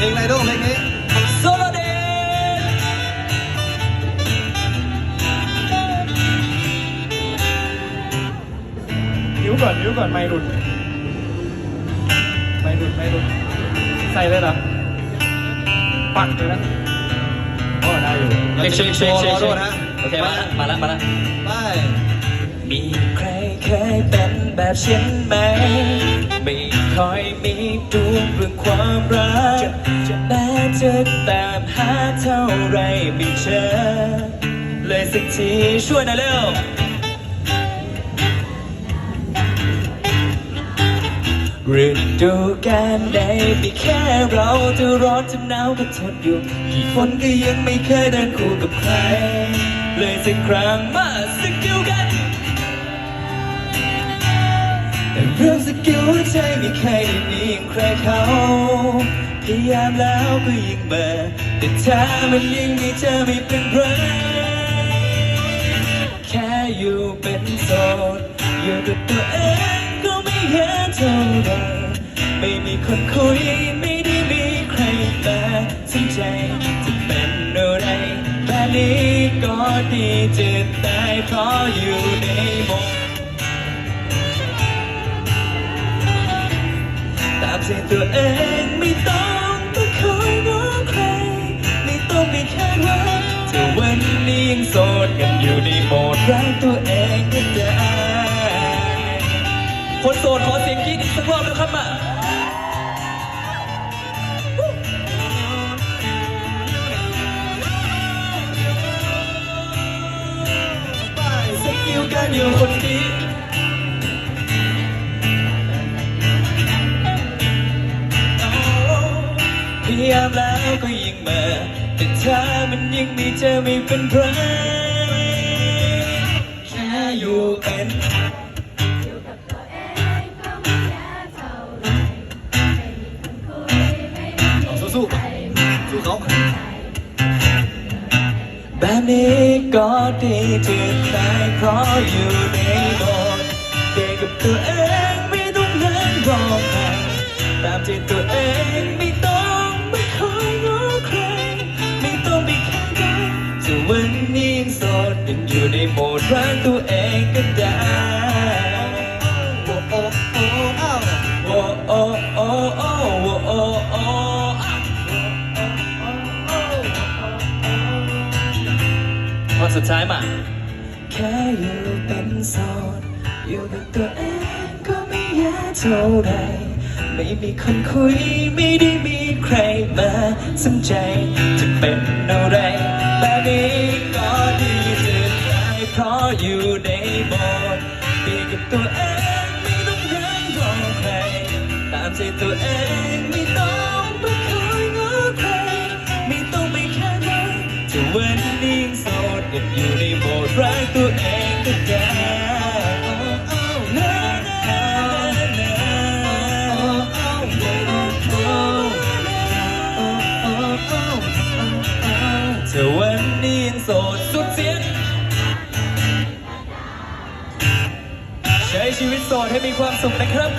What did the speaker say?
เพลงอะไรด้วยเพลงนี้โซโลเดนนิ้วก่อนนิ้วก่อนไม่หลุดไม่หลุดไม่หลุดใส่เลยเหรอปักเลยนะโอ้ได้อยู่เช็คเช็คเช็คเช็ครอด้วยนะโอเคมาละมาละมาละไปมีใครเคยเป็นแบบฉันไหมไม่ค่ อยมีดวงเรื่องความรักแม้จะตามหาเท่าไรไม่เจอ เลยสักทีช่วยหน่อยเร็วฤดูกาลใดมีแค่เราจะร้อนจะหนาวก็ทนอยู่กี่ฝนก็ยังไม่เคยเดินคู่กับใคร เลยสักครั้งมาสกิลกั กิลหัวใจไม่เคยได้มีอย่างใครเขาพยายามแล้วก็ยิ่งเบื่อแต่ถ้ามันยิ่งมีเธอไม่เป็นไรแค่อยู่เป็นโสดอยู่กับตัวเองก็ไม่เห็นเท่าไรไม่มีคนคุยไม่ได้มีใครมาสนใจจะเป็นอะไรแบบนี้ก็ดีจะตายเพราะอยู่ในโหม ใจตัวเองไม่ต้องไปคอยง้อใคร ไม่ต้องไปแค่ว่าเธอวันนี้ยังโสดกันอยู่ในโหมดรักตัวเองก็ได้คนโสดขอเสียงกรี๊ดอีกสักรอบนะครับมาไปสกิลการอยู่คนเดียว ยายามแล้วก็ยิ่งเมื่อแต่ถ้ามันยังมีเธอไม่เป็นไรแค่อยู่เป็นอยู่กับตัวเองก็ไม่ยากเท่าไรไม่มีคนคุยไม่มีเอาสู้ใครๆสู้เขาแบบนี้ก็ดีจะตายเพราะอยู่ในโหมดเด็กกับตัวเองไม่ต้องนั่งรอใครตามใจตัวเอง งโสดยังอยู่ในโหมดรักตัวเองก็ได้โอ้โอ้โอ้โอ้โอ้โอ้โอ้โอ้โอ้โอ้ท่อนสุดท้ายมา แค่อยู่เป็นโสดอยู่กับตัวเองก็ไม่ยากเท่าไรไม่มีคนคุยไม่ได้มีใครมาสนใจจะเป็นอะไร ใจตัวเองไม่ต้องไปคอยง้อใครไม่ต้องไปแค่ไหนจะวันนี้ยังโสดยังอยู่ในโหมดรักตัวเองก็ได้เธอวันนี้ยังโสดสุดเสียงใช้ชีวิตโสดให้มีความสุขนะครับ